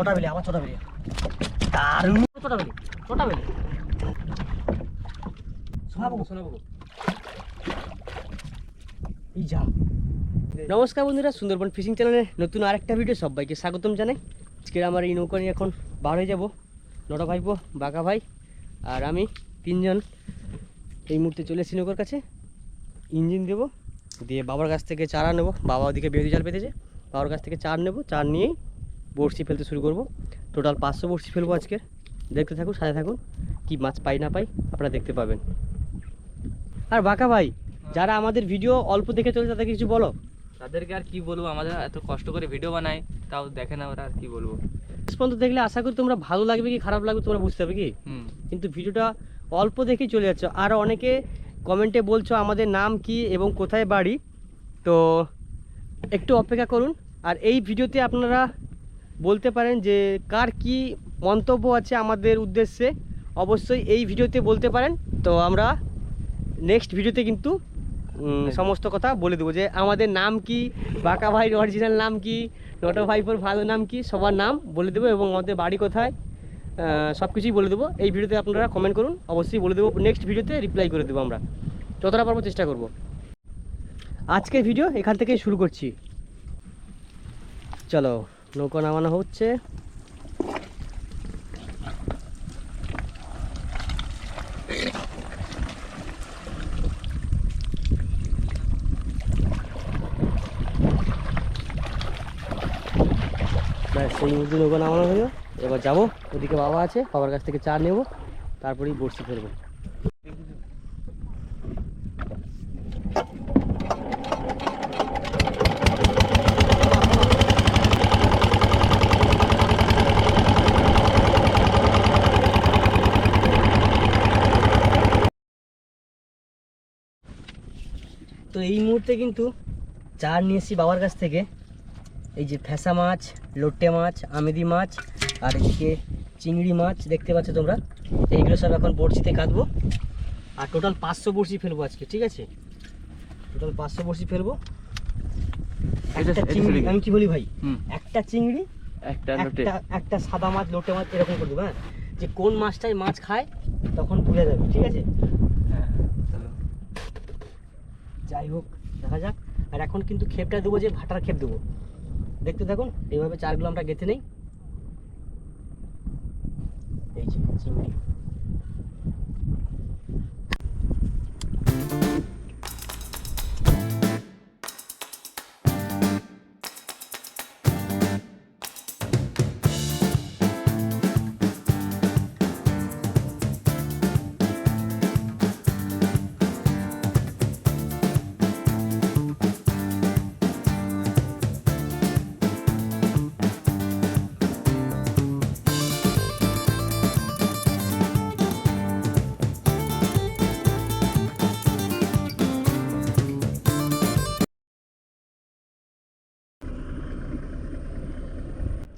ছোটা বেলে আবার ছোটা বেলে ছোটা বেলে ছোটা বেলে শোনাবো শোনাবো এই যা। নমস্কার বন্ধুরা, সুন্দরবন ফিশিং চ্যানেলের নতুন আরেকটা ভিডিও সবাইকে স্বাগতম জানাই। আজকে আমার এই নৌকা নিয়ে এখন বার হয়ে যাব। নটা ভাইপো বাঁকা ভাই আর আমি তিনজন। এই মুহূর্তে চলে এসেছি নৌকার কাছে। ইঞ্জিন দেবো, দিয়ে বাবার কাছ থেকে চারা নেব। বাবা ওদিকে বেদি জাল পেতেছে, বাবার কাছ থেকে চার নেব। চার নিয়েই বড়শি ফেলতে শুরু করব। টোটাল পাঁচশো বড়শি ফেলব আজকে দেখতে থাকুন সাথে থাকুন কি মাছ পাই না পাই আপনারা দেখতে পাবেন। আর বাঁকা ভাই যারা আমাদের ভিডিও অল্প দেখে চলে তাদের কিছু বলো। তাদেরকে আর কি বলব? আমাদের এত কষ্ট করে ভিডিও বানাই তাও দেখে না ওরা আর কি বলব। পর্যন্ত দেখলে আশা করি তোমরা ভালো লাগবে কি খারাপ লাগবে তোমরা বুঝতে হবে কি? কিন্তু ভিডিওটা অল্প দেখেই চলে যাচ্ছে। আর অনেকে কমেন্টে বলছো আমাদের নাম কি এবং কোথায় বাড়ি? তো একটু অপেক্ষা করুন। আর এই ভিডিওতে আপনারা বলতে পারেন যে কার কি মন্তব্য আছে আমাদের উদ্দেশ্যে অবশ্যই এই ভিডিওতে বলতে পারেন। তো আমরা নেক্সট ভিডিওতে কিন্তু সমস্ত কথা বলে দেবো যে আমাদের নাম কি বাঁকা ভাইয়ের অরিজিনাল নাম কি নটো ভাইপোর ভালো নাম কি সবার নাম বলে দেবো এবং আমাদের বাড়ি কোথায় সব কিছুই বলে দেবো। এই ভিডিওতে আপনারা কমেন্ট করুন অবশ্যই বলে দেবো। নেক্সট ভিডিওতে রিপ্লাই করে দেবো আমরা। যতটা পারব চেষ্টা করব। আজকের ভিডিও এখান থেকেই শুরু করছি। চলো। নৌকা নামানো হচ্ছে। সেই মুহূর্তে নৌকা নামানো হলো। এবার যাব, ওদিকে বাবা আছে, বাবার কাছ থেকে চা নেব, তারপরেই বড়শি ফেলব এই মুহূর্তে কিন্তু চার নিয়ে এসেছি বাবার কাছ থেকে। এই যে ফ্যাসা মাছ লোটে মাছ আমেদি মাছ আর এদিকে চিংড়ি মাছ দেখতে পাচ্ছ তোমরা। এইগুলো সব এখন বড়শিতে কাটবো। আর টোটাল পাঁচশো বড়শি ফেলব আজকে ঠিক আছে? টোটাল পাঁচশো বড়শি ফেলব। একটা চিংড়ি আমি কি বলি ভাই? একটা চিংড়ি একটা একটা একটা সাদা মাছ লোটে মাছ এরকম করে দেবো হ্যাঁ? যে কোন মাছটাই মাছ খায় তখন ভুলে যাবে ঠিক আছে? যাই হোক, দেখা যাক। আর এখন কিন্তু খেপটা দেবো যে ভাটার খেপ দেবো। দেখতে থাকুন, এইভাবে চারগুলো আমরা গেঁথে নেই। এই চিংড়ি।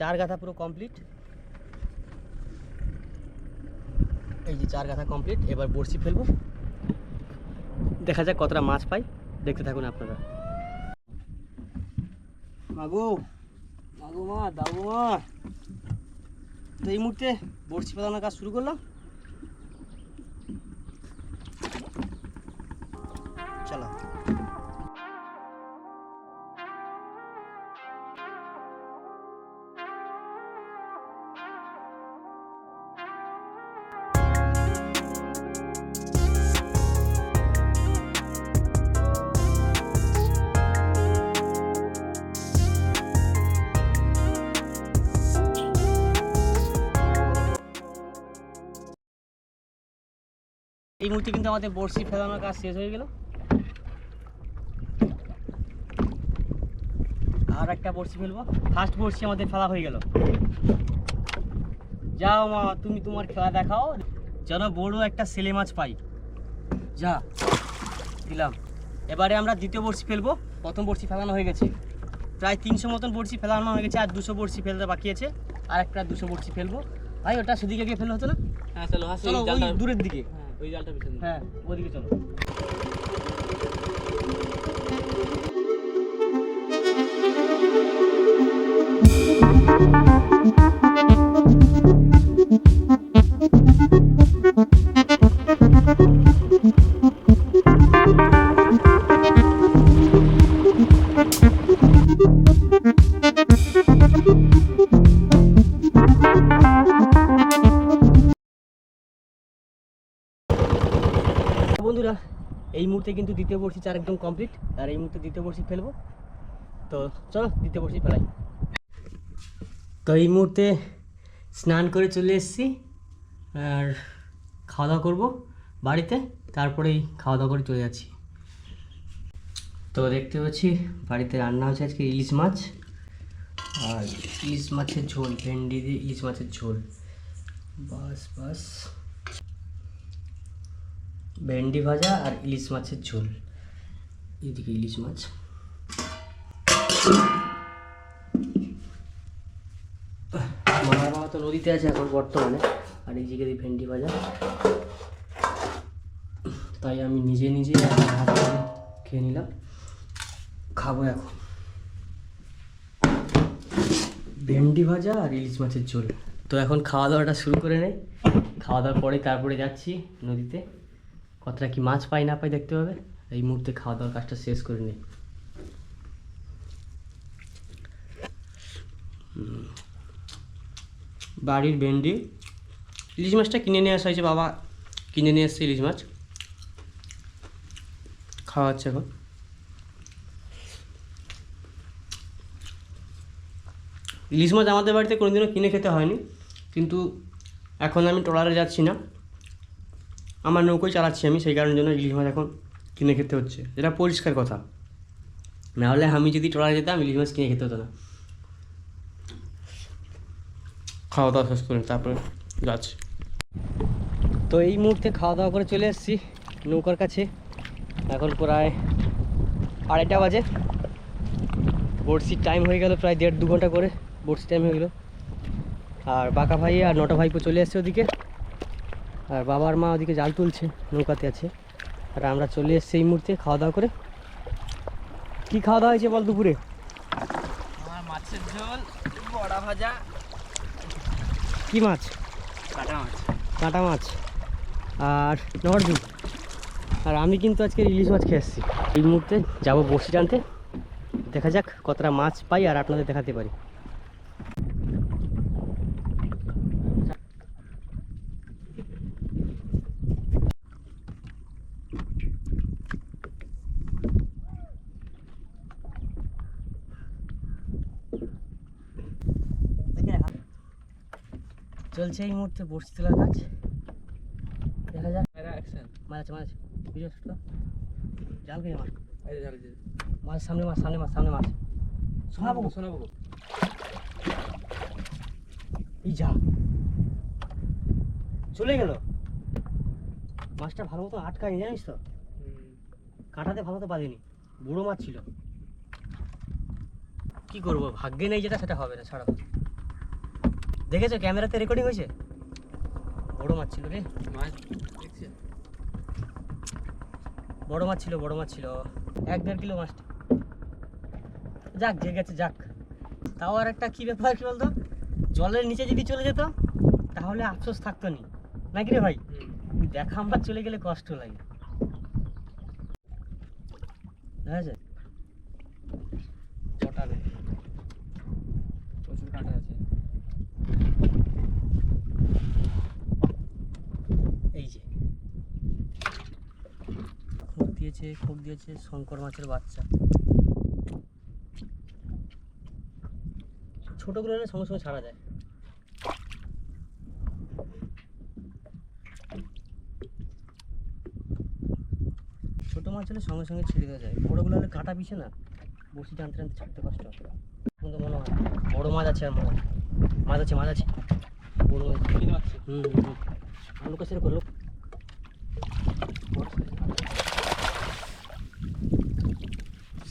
চার গাথা পুরো কমপ্লিট এই যে চার গাথা কমপ্লিট এবার বড়শি ফেলব। দেখা যাক কতটা মাছ পাই। দেখতে থাকুন আপনারা। মাগো মাগো মা দাবো মা। তো এই মুহূর্তে বড়শি ফেলানোর কাজ শুরু করলাম। চলো। এই মুহূর্তে কিন্তু আমাদের বড়শি ফেলানোর কাজ শেষ হয়ে গেল। আর একটা বড়শি ফেলব। ফার্স্ট বড়শি আমাদের ফেলা হয়ে গেল। যাও মা তুমি তোমার খেলা দেখাও। যেন বড় একটা সেলে মাছ পাই। যা দিলাম। এবারে আমরা দ্বিতীয় বড়শি ফেলব। প্রথম বড়শি ফেলানো হয়ে গেছে। প্রায় তিনশো মতন বড়শি ফেলানো হয়ে গেছে আর দুশো বড়শি ফেলতে বাকি আছে। আর একটা দুশো বড়শি ফেলব। ভাই ওটা সেদিকে গিয়ে ফেললে হতো না? হ্যাঁ চলো দূরের দিকে। ওই জালটা পিছনে হ্যাঁ ওদিকে চলো। বন্ধুরা মুহূর্তে কিন্তু দ্বিতীয় বর্ষি চার একদম কমপ্লিট আর এই মুহূর্তে দ্বিতীয় বর্ষি ফেলব। তো চলো, দ্বিতীয় বর্ষি ফেলাই। তো এই মুহূর্তে স্নান করে চলে এসেছি, আর খাওয়া দাওয়া করব বাড়িতে, তারপরেই খাওয়া দাওয়া করে চলে যাচ্ছি। তো দেখতে পাচ্ছি, বাড়িতে রান্না হচ্ছে আজকে ইলিশ মাছ, আর ইলিশ মাছের ঝোল, ভেন্ডি দিয়ে ইলিশ মাছের ঝোল। বাস বাস। ভেন্ডি ভাজা আর ইলিশ মাছের ঝোল। এদিকে ইলিশ মাছ। মামার বাবা তো নদীতে আছে এখন বর্তমানে, আর এইদিকে দিয়ে ভেন্ডি ভাজা। তাই আমি নিজে নিজে খেয়ে নিলাম। খাব এখন। ভেন্ডি ভাজা আর ইলিশ মাছের ঝোল। তো এখন খাওয়া দাওয়াটা শুরু করে নেই খাওয়া দাওয়ার পরে তারপরে যাচ্ছি নদীতে। কতটা কি মাছ পাই না পাই দেখতে হবে এই মুহূর্তে খাওয়া দাওয়ার কাজটা শেষ করে নিই। বাড়ির ভেন্ডি। ইলিশ মাছটা কিনে নিয়ে আসা হয়েছে বাবা। কিনে নিয়ে এসছে ইলিশ মাছ। খাওয়া হচ্ছে এখন। ইলিশ মাছ আমাদের বাড়িতে কোনোদিনও কিনে খেতে হয়নি। কিন্তু এখন আমি ট্রলারে যাচ্ছি না। আমার নৌকোয় চালাচ্ছি আমি, সেই কারণের জন্য ইলিশ মাছ এখন কিনে খেতে হচ্ছে। এটা পরিষ্কার কথা। নাহলে আমি যদি ট্রলারে যেতাম, ইলিশ মাছ কিনে খেতে হতো না। খাওয়া দাওয়া শেষ করে, তারপরে যাচ্ছি। তো এই মুহূর্তে খাওয়া দাওয়া করে চলে এসেছি নৌকার কাছে। এখন প্রায় আড়াইটা বাজে। বড়শির টাইম হয়ে গেল প্রায় দেড় দু ঘণ্টা করে। বড়শি টাইম হয়ে গেল। আর বাঁকা ভাই আর নটা ভাইপো চলে এসছে ওদিকে। আর বাবার মা ওদিকে জাল তুলছে নৌকাতে আছে। আর আমরা চলে এসেছি এই মুহূর্তে খাওয়া দাওয়া করে। কি খাওয়া দাওয়া হয়েছে বল দুপুরে? আমার মাছের ঝোল বড়া ভাজা। কি মাছ? কাটা মাছ। কাঁটা মাছ। আর নর্দু? আর আমি কিন্তু আজকে ইলিশ মাছ খেয়ে এসেছি। এই মুহূর্তে যাব বড়শি টানতে। দেখা যাক কতটা মাছ পাই আর আপনাদের দেখাতে পারি। চলছে এই মুহূর্তে বড়শি তোলার কাজ। দেখা যাক। মেরা অ্যাকশন মাছ মাছ ভিডিও শুট জাল খেয়ে মাছ এই যে ঝাল মাছ সামনে মাছ সামনে মাছ সামনে মাছ শোনাবো? শোনাবো। এই যা। চলে গেল। মাছটা ভালো মতো আটকায়নি জানিস তো? কাঁটাতে ভালো মতো বাঁধেনি বুড়ো মাছ ছিল। কি করব? ভাগ্যে নেই যেটা সেটা হবে না ছাড়ো। দেখেছ ক্যামেরাতে রেকর্ডিং হয়েছে? বড় মাছ ছিল রে মাছ দেখছি। বড় মাছ ছিল বড় মাছ ছিল। এক দেড় কিলো মাছটা। যাক যে গেছে যাক। তাও আর একটা কী ব্যাপার কি বলতো? জলের নিচে যদি চলে যেত তাহলে আফসোস থাকতো নি। নাকি রে ভাই? দেখা আমরা চলে গেলে কষ্ট লাগে। বুঝেছে চটাবে প্রচুর কাটা আছে এই যে খোপ দিয়েছে, শঙ্কর মাছের বাচ্চা। ছোটগুলো হলে সঙ্গে সঙ্গে ছাড়া যায়। ছোট মাছ হলে সঙ্গে সঙ্গে ছেড়ে দেওয়া যায়। বড়গুলো হলে কাটা পিছে না, বসি টানতে টানতে ছাড়তে কষ্ট এখন মনে হয়, বড় মাছ আছে আর মনে হয়। মাছ আছে মাছ আছে। বড় মাছ হুম হুম আলু কাছের করল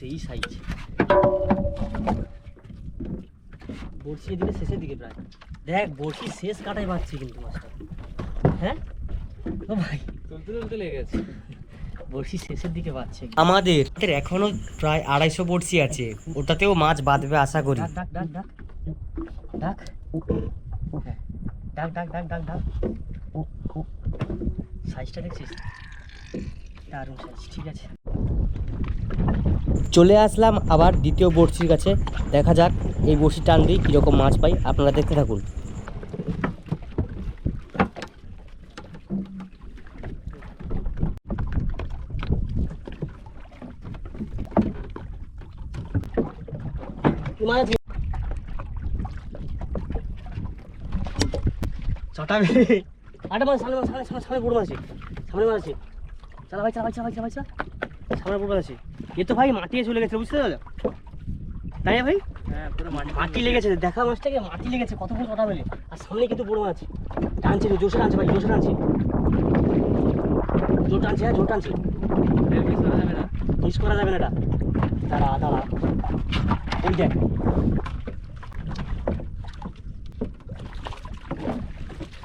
সেই সাইজ বড়শি দিকে শেষের দিকে প্রায়। দেখ বড়শি শেষ কাটাই পাচ্ছি কিন্তু মাছটা হ্যাঁ? ও ভাই। তুলতে তুলতে লেগে গেছে। বড়শি শেষের দিকে পাচ্ছে। আমাদের এখনও প্রায় আড়াইশো বড়শি আছে। ওটাতেও মাছ বাঁধবে আশা করি। ডাক ডাক ডাক ডাক। হ্যাঁ। ডাক ডাক ডাক ডাক ডাক। সাইজটা দেখছিস? দারুণ সাইজ ঠিক আছে। চলে আসলাম আবার দ্বিতীয় বড়শির কাছে। দেখা যাক এই বড়শি টান দিই কীরকম মাছ পাই। আপনারা দেখতে থাকুন। আটা সামনে সামনে সামনে বড় মাছ সামনে আছে। চালা ভাই চালা ভাই চালা ভাই, চালা। সামনে বড় আছে। এ তো ভাই মাটিয়ে চলে গেছে বুঝতে পারলে? তাই না ভাই? হ্যাঁ মাটি লেগেছে দেখা মাছটাকে মাটি লেগেছে কত বড় চটা বেলে। আর সামনে কিন্তু বড় মাছ টানছে জোশে টানছে ভাই জোশে টানছে। জোর টানছে হ্যাঁ জোর টানছে। না। মিস করা যাবে না এটা। দাঁড়া দাঁড়া। ওই দেখ।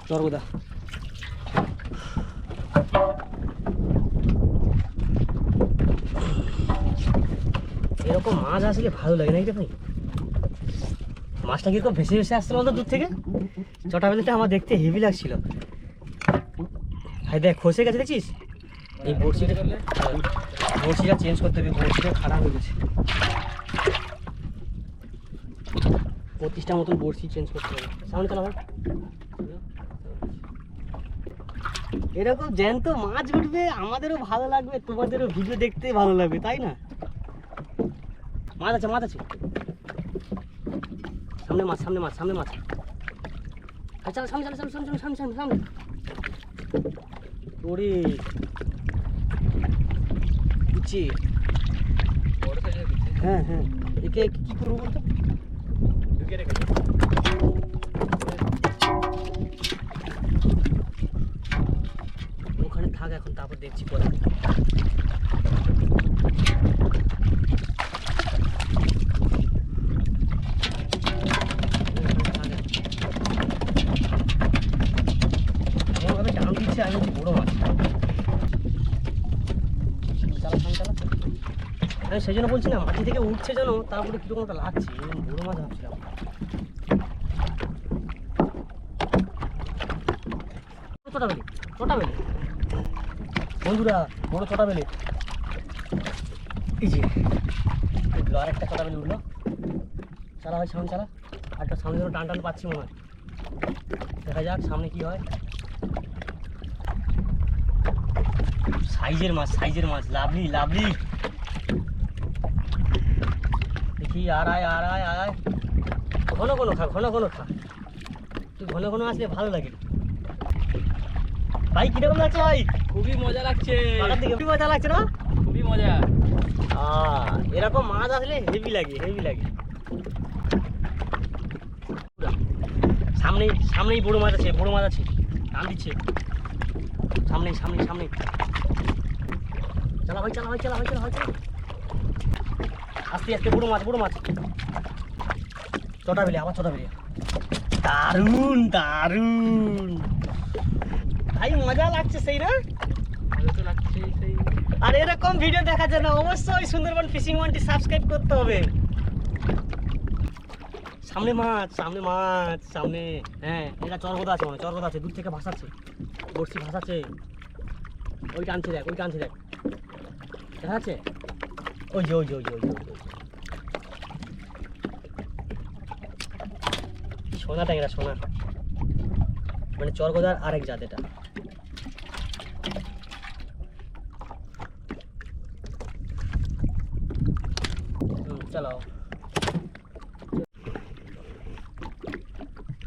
চর্বদা এরকম মাছ আসলে ভালো লাগে, নাকি রে ভাই মাছটা কীরকম ভেসে ভেসে আসছিল বলতো দূর থেকে? চটা বেলাটা আমার দেখতে হেভি লাগছিল। ভাই দেখ খসে গেছে দেখছিস? এই বড়শিটা করলে বড়শিটা চেঞ্জ করতে হবে, বড়শিটা খারাপ হয়ে গেছে। পঁচিশটা মতন বড়শি চেঞ্জ করতে হবে। সামনে চালা ভাই এরকম জ্যান্ত মাছ উঠবে, আমাদেরও ভালো লাগবে, তোমাদেরও ভিডিও দেখতে ভালো লাগবে, তাই না? মাছ আছে মাছ আছে সামনে মাছ সামনে মাছ সামনে মাছ আচ্ছা সামনে সামনে সামনে সামনে সামনে সামনে সামনে ওরে উচি বড় সাইজের পিস হ্যাঁ হ্যাঁ একে কি করব বলতো ঢুকে রেখেছে ওখানে থাক এখন তারপর দেখছি পরে এমনভাবে টান দিচ্ছে আমি হচ্ছে বড় মাছ চালা সামনে চালা আমি সেই জন্য বলছি না মাটি থেকে উঠছে যেন, তারপরে কীরকম একটা লাগছে, এরকম বড় মাছ ভাবছিলাম। চটা বেলে চটা বেলে বন্ধুরা, বড় চটা বেলে এই যে উঠল আর একটা চটা বেলে উঠল চালা ভাই সামনে চালা। আর একটা সামনে যেন টান টান পাচ্ছি মনে হয়। দেখা যাক, সামনে কি হয়। সাইজের মাছ সাইজের মাছ। Lovely lovely. দেখি আর আয় আর আয় আয়। ঘন ঘন খা ঘন ঘন খা। তুই ঘন ঘন আসলে ভালো লাগে। ভাই কীরকম লাগছে ভাই? খুবই মজা লাগছে। খুবই মজা লাগছে না? খুবই মজা। আহ, এরকম মাছ আসলে হেভি লাগে হেভি লাগে। সামনেই সামনেই বড় মাছ আছে বড় মাছ আছে। টান দিচ্ছে। সামনেই সামনেই সামনেই। চালা ভাই চালা ভাই চালা ভাই চালা ভাই চালা আস্তে আস্তে, বড় মাছ বড় মাছ। চটা বেলে আবার চটা বেলে দারুণ দারুণ ভাই, মজা লাগছে সেই, না? আর এরকম ভিডিও দেখার জন্য অবশ্যই সুন্দরবন ফিশিং ওয়ানটি সাবস্ক্রাইব করতে হবে। সামনে মাছ সামনে মাছ, সামনে। হ্যাঁ এটা চরগদা আছে মানে চরগদা আছে, দূর থেকে ভাসাচ্ছে। বড়শি ভাসাচ্ছে। ওই টানছে দেখ ওই টানছে দেখ। দেখা যাচ্ছে? ওই যে ওই যে, ওই। সোনা ট্যাংরা সোনা। মানে চরগদার আরেক জাত এটা। চালাও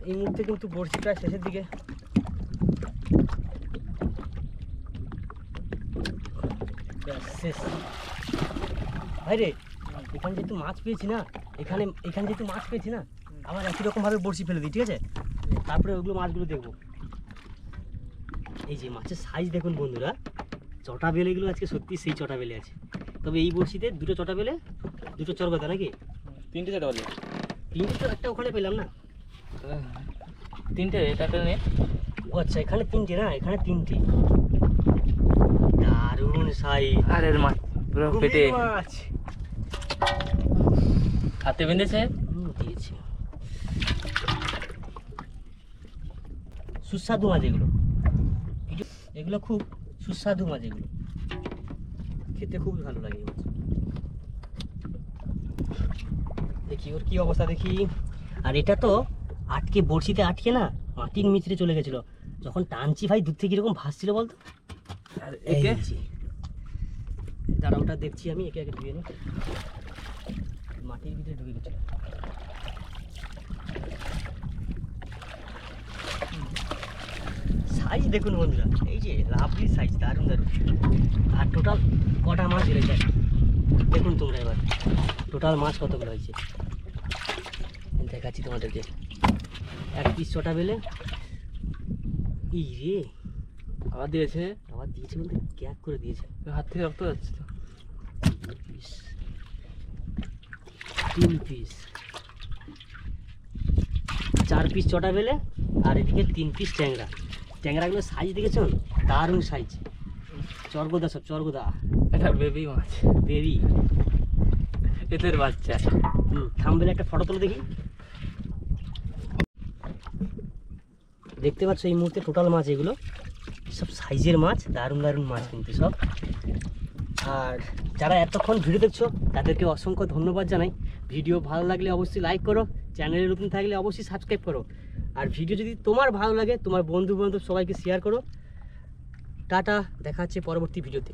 এই মুহূর্তে কিন্তু বড়শি প্রায় শেষের দিকে। শেষ। ভাই রে এখানে যেহেতু মাছ পেয়েছি না এখানে এখানে যেহেতু মাছ পেয়েছি না আবার একই রকম ভাবে বড়শি ফেলে দিই ঠিক আছে? তারপরে ওগুলো মাছগুলো দেখব। এই যে মাছের সাইজ দেখুন বন্ধুরা চটা বেলেগুলো আজকে সত্যি সেই চটা বেলে আছে। তবে এই বড়শিতে দুটো চটা বেলে দুটো চরগদা নাকি? তিনটে চটা বলে। তিনটে তো একটা ওখানে পেলাম না। তিনটে এটাতে নে। ও আচ্ছা এখানে তিনটে না? এখানে তিনটে। দারুণ সাইজ আর মাছ পুরো পেটে সুস্বাদু মাছ এগুলো। এগুলো- খুব সুস্বাদু মাছ এগুলো। খেতে খুব ভালো লাগে মাছ। দেখি ওর কি অবস্থা দেখি। আর এটা তো আটকে বড়শিতে আটকে না মাটির মিচড়ে চলে গেছিল। যখন টানছি ভাই দূর থেকে এরকম ভাসছিল বলতো? আর একে? ওটা দেখছি আমি একে একে ধুয়ে নি। মাটির ভিতরে ঢুকে গেছিল। সাইজ দেখুন বন্ধুরা এই যে লাভলি সাইজ দারুণ দারুণ। আর টোটাল কটা মাছ রয়েছে দেখুন তোমরা এবার। টোটাল মাছ কতগুলো হয়েছে? দেখাচ্ছি তোমাদেরকে। এক পিস ছটা বেলে। ই রে আবার দিয়েছে? আবার দিয়েছে বলতে ক্যাক করে দিয়েছে। হাত থেকে রক্ত যাচ্ছে তো পিস তিন পিস চার পিস চটা বেলে আর এদিকে তিন পিস ট্যাংরা। ট্যাংরাগুলো সাইজ দেখেছ? দারুণ সাইজ চর্গদা সব চর্গদা। এটা বেবি মাছ। বেবি এদের বাচ্চা। হুম থামবেলে একটা ফটো তুলে দেখি। দেখতে পাচ্ছ এই মুহূর্তে টোটাল মাছ এগুলো। সব সাইজের মাছ দারুণ দারুণ মাছ কিন্তু সব। আর যারা এতক্ষণ ভিডিও দেখছ তাদেরকে অসংখ্য ধন্যবাদ জানাই। ভিডিও ভালো লাগলে অবশ্যই লাইক করো চ্যানেলে নতুন থাকলে অবশ্যই সাবস্ক্রাইব করো। আর ভিডিও যদি তোমার ভালো লাগে, তোমার বন্ধু বান্ধব সবাইকে শেয়ার করো। টাটা, দেখা হচ্ছে পরবর্তী ভিডিওতে